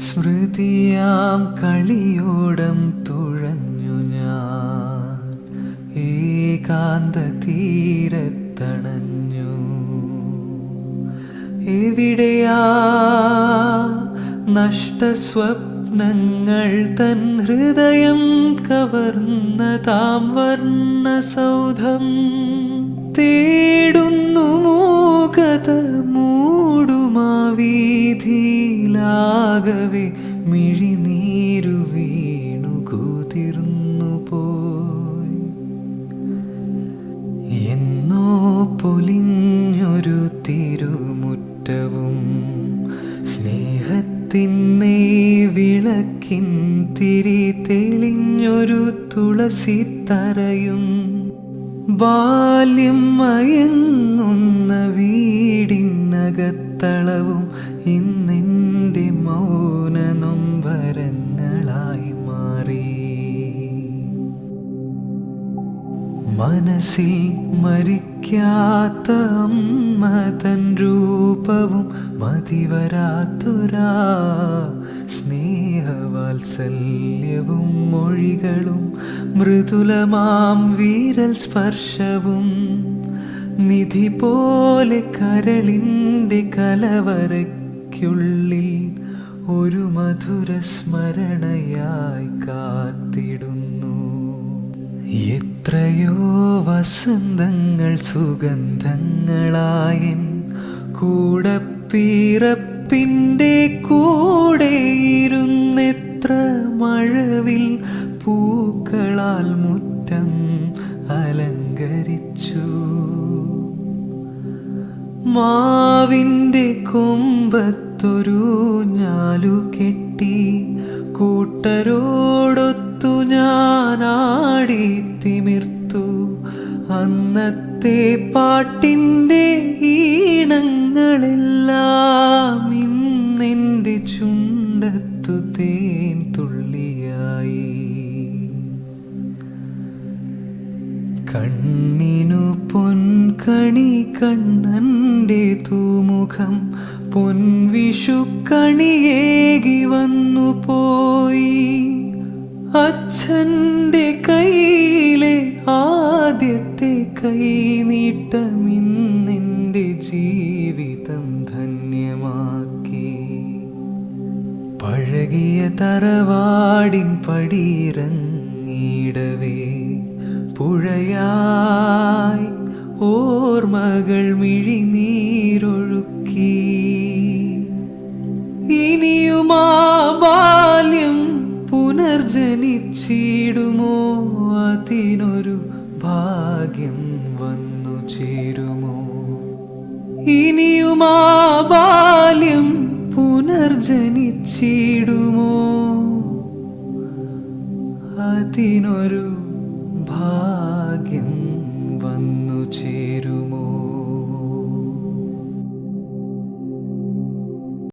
സ്മൃതിയാം കളിയോടം തുഴഞ്ഞു ഞാൻ. ഏകാന്ത തീരത്തണഞ്ഞു എവിടെയാ നഷ്ടസ്വപ്നങ്ങൾ തൻ ഹൃദയം കവർന്ന താം വർണ സൗധം തേടുന്നു വീതിയിലാകവെ മിഴിനീരു വീണു കൂതിർന്നു പോയി. എന്നോ പൊലിഞ്ഞൊരു തിരുമുറ്റവും സ്നേഹത്തിന്നേ വിളക്കിൻ തിരി തെളിഞ്ഞൊരു തുളസി തറയും. ബാല്യം മയങ്ങുന്ന വീടിനകത്തളവും ഇന്നെന്റെ മൗന നൊമ്പരങ്ങളായി മാറി. മനസ്സിൽ മരിക്കാത്ത അമ്മ തൻ രൂപവും മതിവരാത്തുരാ. സ്നേഹവാത്സല്യവും മൊഴികളും മൃദുലമാം വീരൽ സ്പർശവും. നിധി പോലെ കരളിന്റെ കലവറയ്ക്കുള്ളിൽ ഒരു മധുര സ്മരണയായി കാത്തിടുന്നു. എത്രയോ വസന്തങ്ങൾ സുഗന്ധങ്ങളായൻ കൂടെ ഇരുന്നെത്ര മഴവിൽ പൂക്കളാൽ മുറ്റം മാവിന്റെ കൊമ്പത്തൊരു ഞാലു കെട്ടി കൂട്ടരോടൊത്തു ഞാനാടി തിമിർത്തു. അന്നത്തെ പാട്ടിന്റെ ഈണങ്ങളെല്ലാം ഇന്നെന്റെ ചുണ്ടത്തു തേൻ തുള്ളിയായി. കണ്ണിനു പൊൻകണി കണ്ണന്റെ തൂമുഖം പൊൻവിഷു കണിയേകി വന്നു പോയി അച്ഛന്റെ കയ്യിലെ ആദ്യത്തെ കൈ നീട്ടമിന്നെന്റെ ജീവിതം ധന്യമാക്കി. പഴകിയ തറവാടിൻ പടിയിറങ്ങിയിടവേ. പുഴയായി ഓർമ്മകൾ മിഴിനീരൊഴുക്കി. ഇനിയുമാ ബാല്യം പുനർജനിച്ചിടുമോ? അതിനൊരു ഭാഗ്യം വന്നു ചേരുമോ? ഇനിയുമാ ബാല്യം പുനർജനിച്ചിടുമോ? അതിനൊരു ഭാഗ്യം വന്നു ചേ